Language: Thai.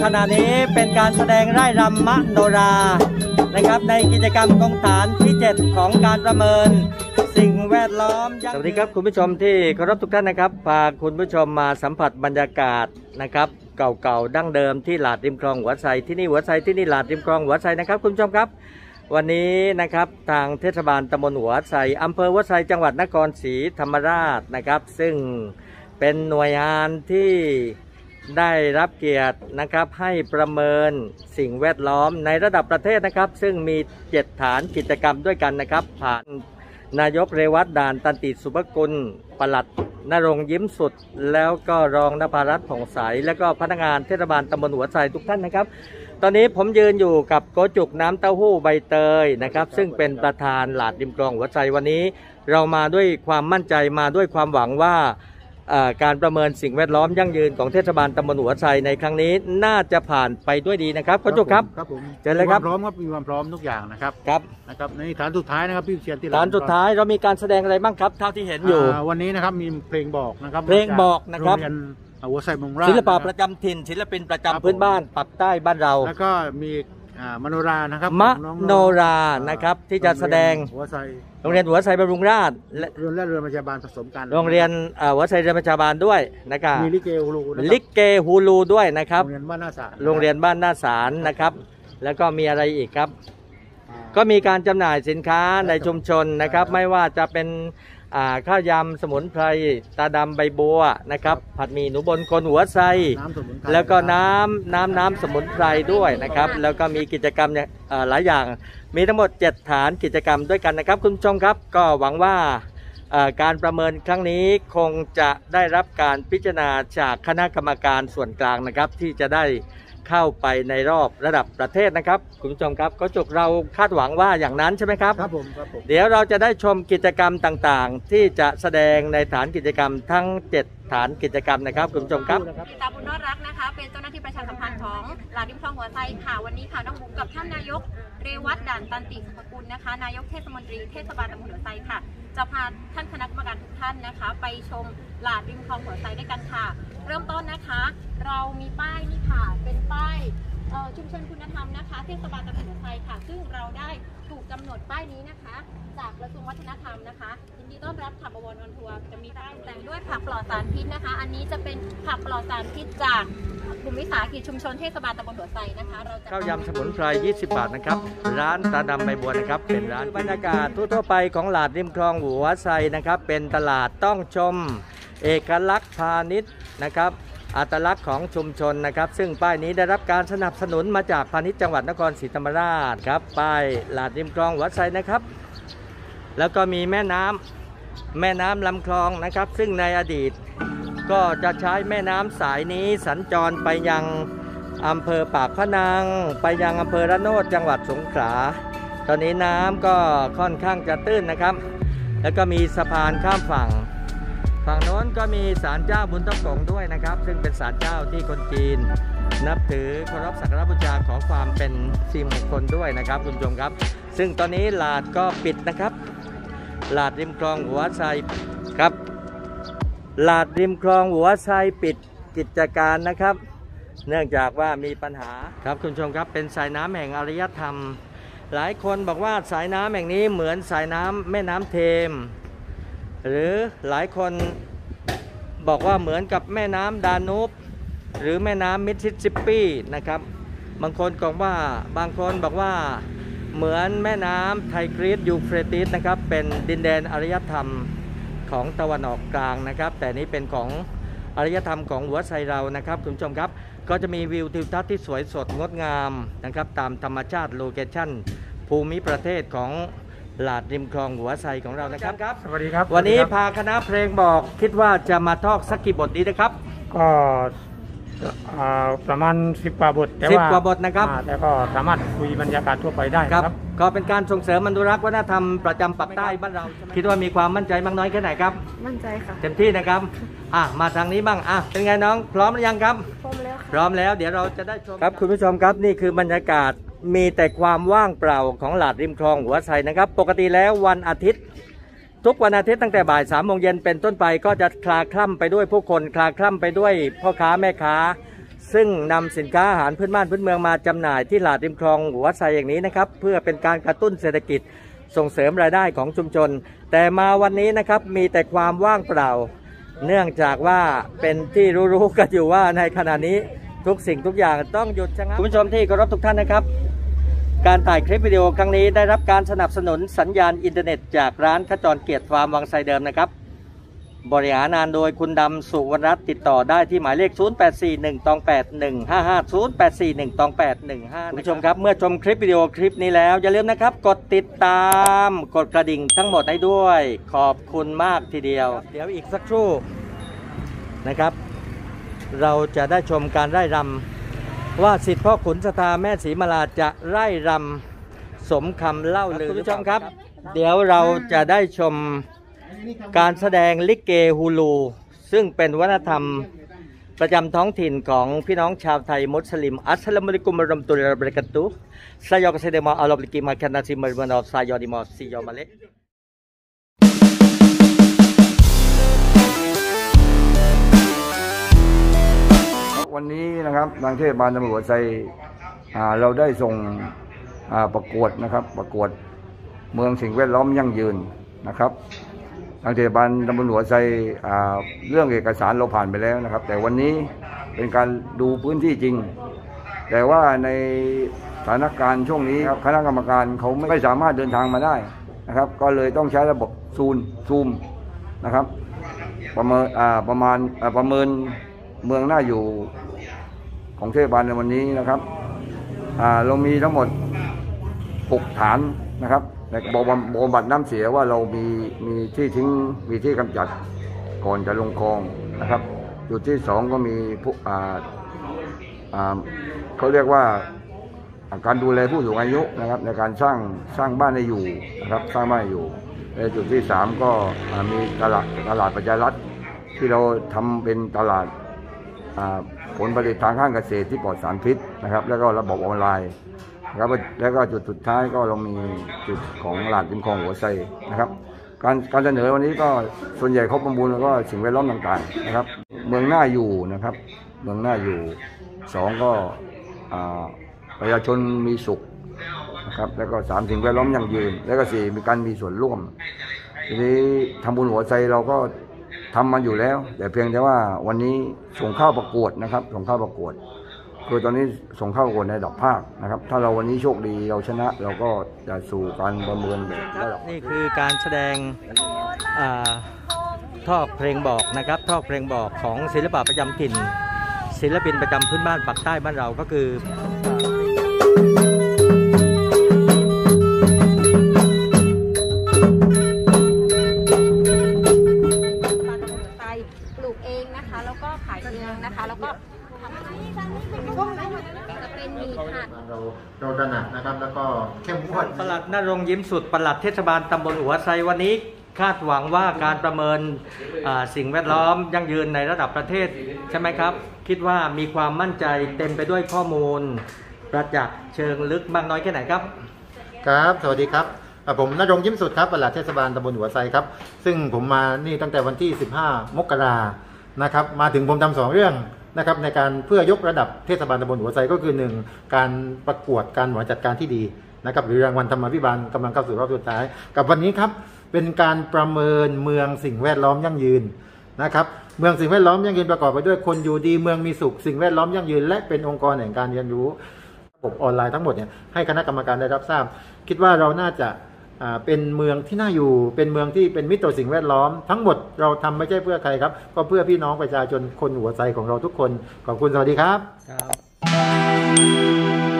ขณะนี้เป็นการแสดงไร่รำมะโนรานะครับ ในกิจกรรมกองฐานที่ 7 ของการประเมิน สิ่งแวดล้อม สวัสดีครับคุณผู้ชมที่เคารพทุกท่านนะครับ พาคุณผู้ชมมาสัมผัสบรรยากาศนะครับ เก่าๆดั้งเดิมที่หลาดริมคลองหัวไซที่นี่หัวไซที่นี่หลาดริมคลองหัวไซนะครับคุณผู้ชมครับ วันนี้นะครับทางเทศบาลตำบลหัวไซอำเภอหัวไซจังหวัดนครศรีธรรมราชนะครับ ซึ่งเป็นหน่วยงานที่ ได้รับเกียรตินะครับให้ประเมินสิ่งแวดล้อมในระดับประเทศนะครับ ซึ่งมีเจ็ดฐานกิจกรรมด้วยกันนะครับ ผ่านนายกเรวัตด่านตันติสุภกุลปลัดนรงยิ้มสุด แล้วก็รองนภารัตน์ผ่องใส แล้วก็พนักงานเทศบาลตำบลหัวไซทุกท่านนะครับ ตอนนี้ผมยืนอยู่กับโกจุกน้ำเต้าหู้ใบเตยนะครับ ซึ่งเป็นประธานหลาดริมคลองหัวใจวันนี้ เรามาด้วยความมั่นใจมาด้วยความหวังว่า การประเมินสิ่งแวดล้อมยั่งยืนของเทศบาลตำบลหัวไซในครั้งนี้น่าจะผ่านไปด้วยดีนะครับโกจุกครับครับผมเชิญเลยครับมีวามพร้อมครับมีความพร้อมทุกอย่างนะครับครับนะครับในฐานสุดท้ายนะครับพี่เชียนที่ฐานสุดท้ายเรามีการแสดงอะไรบ้างครับเท่าที่เห็นอยู่าวันนี้นะครับมีเพลงบอกนะครับเพลงบอกนะครับโงเรียนหัวไซมงราชศิลปะนคปบระจำถิ่นศิลปินประจำครับพื้นบ้านปรับใต้บ้านเรา แล้วก็มี อ่ามโนรานะครับมขององๆโนรานะครับที่จะแสดงหัวไซโรงเรียนหัวไซบำรุงราษฎร์และเรือนและเรือนพยาบาลผสมกันโรงเรียนเอ่อหัวไซเรียนประชาบาลด้วยนะครับมีลิเกฮูลูนะครับลิเกฮูลูด้วยนะครับ โรงเรียนบ้านหน้าศาลโรงเรียนบ้านหน้าศาลนะครับ แล้วก็มีอะไรอีกครับ อ่า ก็มีการจำหน่ายสินค้าในชุมชนนะครับ ไม่ว่าจะเป็นอ่า ข้าวยำสมุนไพรตาดำใบบัวนะครับ ผัดหมี่หนูบนคนหัวไซน้ำสมุนไพรแล้วก็น้ำน้ำน้ำสมุนไพรด้วยนะครับ แล้วก็มีกิจกรรมเนี่ยเอ่อหลายอย่าง มีทั้งหมด 7 ฐานกิจกรรมด้วยกันนะครับ คุณผู้ชมครับ ก็หวังว่าเอ่อการประเมินครั้งนี้คงจะได้รับการพิจารณาจากคณะกรรมการส่วนกลางนะครับ ที่จะได้ เข้าไปในรอบระดับประเทศนะครับ คุณผู้ชมครับก็จกเราคาดหวังว่าอย่างนั้นใช่ไหมครับ ครับผมครับผมเดี๋ยวเราจะได้ชมกิจกรรมต่างๆ ที่จะแสดงในฐานกิจกรรมทั้ง 7 ฐานกิจกรรมนะครับ คุณผู้ชมครับ ตาบุญรอดรักนะคะ เป็นเจ้าหน้าที่ประชาสัมพันธ์ของหลาดริมคลองหัวไซค่ะวันนี้ค่ะน้องบุ๋มกับท่านนายกเรวัตด่านตันติสุภกุลนะคะ นายกเทศมนตรีเทศบาลตำบลหัวไซค่ะ จะพาท่านคณะกรรมการทุกท่านนะคะ ไปชมหลาดริมคลองหัวไซด้วยกันค่ะเริ่มต้นนะคะ เรามีป้ายนี่ค่ะเป็นป้ายเอ่อชุมชนคุณธรรมนะคะเทศบาลตำบลหัวไซค่ะ ซึ่งเราได้ถูกกำหนดป้ายนี้นะคะ จากกระทรวงวัฒนธรรมนะคะยินดีต้อนรับขับบวรออนทัวร์จะมีป้ายแต่งด้วยผักปลอดสารพิษนะคะ อันนี้จะเป็นผักปลอดสารพิษจากกลุ่มวิสาหกิจชุมชนเทศบาลตำบลหัวไซนะคะเราจะข้าวยำสมุนไพร 20 บาทนะครับ ร้านตาดำใบบัวนะครับ เป็นร้านบรรยากาศทั่วๆไปของหลาดริมคลองหัวไซนะครับ เป็นตลาดต้องชม เอกลักษณ์พาณิชย์นะครับอัตลักษณ์ของชุมชนนะครับ ซึ่งป้ายนี้ได้รับการสนับสนุนมาจากพาณิชย์จังหวัดนครศรีธรรมราชครับป้ายหลาดริมคลองหัวไซนะครับ แล้วก็มีแม่น้ำแม่น้ำลำคลองนะครับ ซึ่งในอดีต ก็จะใช้แม่น้ำสายนี้สัญจรไปยังอำเภอปากพนัง ไปยังอำเภอระโนดจังหวัดสงขลาตอนนี้น้ำก็ค่อนข้างจะตื้นนะครับ แล้วก็มีสะพานข้ามฝั่ง ฝั่งโน้นก็มีศาลเจ้าบุญต้องกงด้วยนะครับ ซึ่งเป็นศาลเจ้าที่คนจีน นับถือเคารพสักการบูชาขอความเป็นสิริมงคลด้วยนะครับคุณผู้ชมครับ ซึ่งตอนนี้หลาดก็ปิดนะครับหลาดริมคลองหัวไซครับหลาดริมคลองหัวไซปิดกิจการนะครับ เนื่องจากว่ามีปัญหาครับคุณผู้ชมครับเป็นสายน้ำแห่งอารยธรรม หลายคนบอกว่าสายน้ำแห่งนี้เหมือนสายน้ำแม่น้ำเทม หรือหลายคนบอกว่าเหมือนกับแม่น้ำดานูบหรือแม่น้ำมิสซิสซิปปีนะครับ บางคนบอกว่าบางคนบอกว่าเหมือนแม่น้ำไทกรีสยูเฟรติสนะครับ เป็นดินแดนอารยธรรมของตะวันออกกลางนะครับ แต่นี้เป็นของอารยธรรมของหัวไซเรานะครับคุณผู้ชมครับ ก็จะมีวิวทิวทัศน์ที่สวยสดงดงามนะครับ ตามธรรมชาติโลเคชั่นภูมิประเทศของ หลาดริมคลองหัวไซของเรานะครับครับ สวัสดีครับ วันนี้สสดีครับพาคณะเพลงบอกคิดว่าจะมาทอกสักกี่บทดีนะครับ ก็อ่าประมาณสิบกว่าบทแต่สิบว่ากว่าบทนะครับ อ่าแต่ก็สามารถคุยบรรยากาศทั่วไปได้ครับนะครับ ก็เป็นการส่งเสริมอนุรักษ์วัฒนธรรมประจำปักใต้บ้านเราคิดว่ามีความมั่นใจมากน้อยแค่ไหนครับ มั่นใจค่ะ เต็มที่นะครับ อะ มาทางนี้บ้าง อะ เป็นไงน้อง พร้อมหรือยังครับ พร้อมแล้วค่ะ พร้อมแล้ว เดี๋ยวเราจะได้ชม ครับคุณผู้ชมครับนี่คือบรรยากาศ มีแต่ความว่างเปล่าของหลาดริมคลองหัวไซนะครับ ปกติแล้ววันอาทิตย์ ทุกวันอาทิตย์ตั้งแต่บ่ายสามโมงเย็นเป็นต้นไปก็จะคลาคล่ำไปด้วยผู้คนคลาคล่ำไปด้วยพ่อค้าแม่ค้า ซึ่งนำสินค้าอาหารพื้นบ้านพื้นเมืองมาจำหน่ายที่หลาดริมคลองหัวไซอย่างนี้นะครับ เพื่อเป็นการกระตุ้นเศรษฐกิจส่งเสริมรายได้ของชุมชน แต่มาวันนี้นะครับมีแต่ความว่างเปล่า เนื่องจากว่าเป็นที่รู้ๆกันอยู่ว่าในขณะนี้ ทุกสิ่งทุกอย่างต้องหยุดชะงักคุณผู้ชมที่เคารพทุกท่านนะครับ การถ่ายคลิปวิดีโอครั้งนี้ได้รับการสนับสนุนสัญญาณอินเทอร์เน็ต จากร้านขจรเกียรติฟาร์มวังไซเดิมนะครับ บริหารงานโดยคุณดำสุวรรณรัตน์ติดต่อได้ที่หมายเลข 0841ตอง8 155 0841ตอง8 15คุณผู้ชมครับ เมื่อชมคลิปวิดีโอคลิปนี้แล้ว อย่าลืมนะครับ กดติดตามกดกระดิ่งทั้งหมดให้ด้วย ขอบคุณมากทีเดียว เดี๋ยวอีกสักครู่นะครับ เราจะได้ชมการไร่รำว่าสิทธิพ่อขุนสตาแม่ศรีมาลาจะไร่รำสมคำเล่าลือคุณผู้ชมครับ เดี๋ยวเราจะได้ชมการแสดงลิเกฮูลู ซึ่งเป็นวัฒนธรรมประจำท้องถิ่นของพี่น้องชาวไทยมุสลิม อัสสลามุอะลัยกุมวะเราะห์มะตุลลอฮิวะบะเราะกาตุฮ์ซายอกเซเดมาอัลลอฮ์บิกิมาคันนาซิมะรมานอฟซายอดิมอซิยอมาเล วันนี้นะครับทางเทศบาลตำรวจไซเราได้ส่งประกวดนะครับประกวดเมืองสิ่งแวดล้อมยั่งยืนนะครับทางเทศบาลตำรวจไซเรื่องเอกสารเราผ่านไปแล้วนะครับ แต่วันนี้เป็นการดูพื้นที่จริง แต่ว่าในสถานการณ์ช่วงนี้ครับคณะกรรมการเขาไม่สามารถเดินทางมาได้นะครับ ก็เลยต้องใช้ระบบซูนซูมนะครับ ประเมินอ่าประมาณประเมิน เมืองน้าอยู่ของเทศบาลในวันนี้นะครับเรามีทั้งหมด 6 ฐานนะครับในบำบำบัดน้ำเสียว่าเรามีมีที่ทิ้งมีที่กำจัดก่อนจะลงคลองนะครับจุดที่สองก็มีผู้อ่าเขาเรียกว่าการดูแลผู้สูงอายุนะครับ ในการสร้างสร้างบ้านให้อยู่นะครับสร้างบ้านอยู่ในจุดที่สามก็มีตลาดตลาดประชารัฐที่เราทำเป็นตลาด ผลผลิตทางข้างเกษตรที่ปลอดสารพิษนะครับ แล้วก็ระบบออนไลน์นะครับแล้วก็จุดสุดท้ายก็เรามีจุดของหลาดริมคลองหัวไซนะครับ การการเสนอวันนี้ก็ส่วนใหญ่เขาประมูลแล้วก็สิ่งแวดล้อมต่างๆนะครับ เมืองหน้าอยู่นะครับ เมืองหน้าอยู่สองก็ประชาชนมีสุขนะครับแล้วก็สามสิ่งแวดล้อมยั่งยืน แล้วก็สี่มีการมีส่วนร่วมทีนี้ทำบุญหัวใจเราก็ ทำมันอยู่แล้ว แต่เพียงแต่ว่าวันนี้ส่งเข้าประกวดนะครับ ส่งเข้าประกวด คือตอนนี้ส่งเข้าประกวดในระดับภาคนะครับ ถ้าเราวันนี้โชคดีเราชนะเราก็จะสู่การประเมินแบบระดับนี่คือการแสดงอ่าทอกเพลงบอกนะครับทอกเพลงบอกของศิลปะประจำถิ่น ศิลปินประจำพื้นบ้านปากใต้บ้านเราก็คือ นะคะ แล้วก็ขายเองนะคะ แล้วก็ทำให้จะเป็นหมีผัด เราเราตระหนักนะครับ แล้วก็เข้มงวด ปลัดนรงค์ยิ้มสุดปลัดเทศบาลตำบลหัวไซวันนี้คาดหวังว่าการประเมินอ่าสิ่งแวดล้อมยั่งยืนในระดับประเทศใช่ไหมครับ คิดว่ามีความมั่นใจเต็มไปด้วยข้อมูล ประจักษ์เชิงลึกมากน้อยแค่ไหนครับ ครับ สวัสดีครับอะผมนรงค์ยิ้มสุดครับปลัดเทศบาลตำบลหัวไซครับ ซึ่งผมมานี่ตั้งแต่วันที่ 15 มกรา นะครับมาถึงผมทำสองเรื่องนะครับในการเพื่อยกระดับเทศบาลตำบลหัวไซก็คือหนึ่งการประกวดการบริหารจัดการที่ดีนะครับหรือรางวัลธรรมาภิบาลกำลังเข้าสู่รอบสุดท้าย กับวันนี้ครับเป็นการประเมินเมืองสิ่งแวดล้อมยั่งยืนนะครับเมืองสิ่งแวดล้อมยั่งยืนประกอบไปด้วยคนอยู่ดีเมืองมีสุขสิ่งแวดล้อมยั่งยืน และเป็นองค์กรแห่งการเรียนรู้ระบบออนไลน์ทั้งหมดเนี่ยให้คณะกรรมการได้รับทราบ คิดว่าเราน่าจะ เป็นเมืองที่น่าอยู่ เป็นเมืองที่เป็นมิตรต่อสิ่งแวดล้อม ทั้งหมดเราทำไม่ใช่เพื่อใครครับ ก็เพื่อพี่น้องประชาชนคนหัวใจของเราทุกคน ขอบคุณสวัสดีครับครับ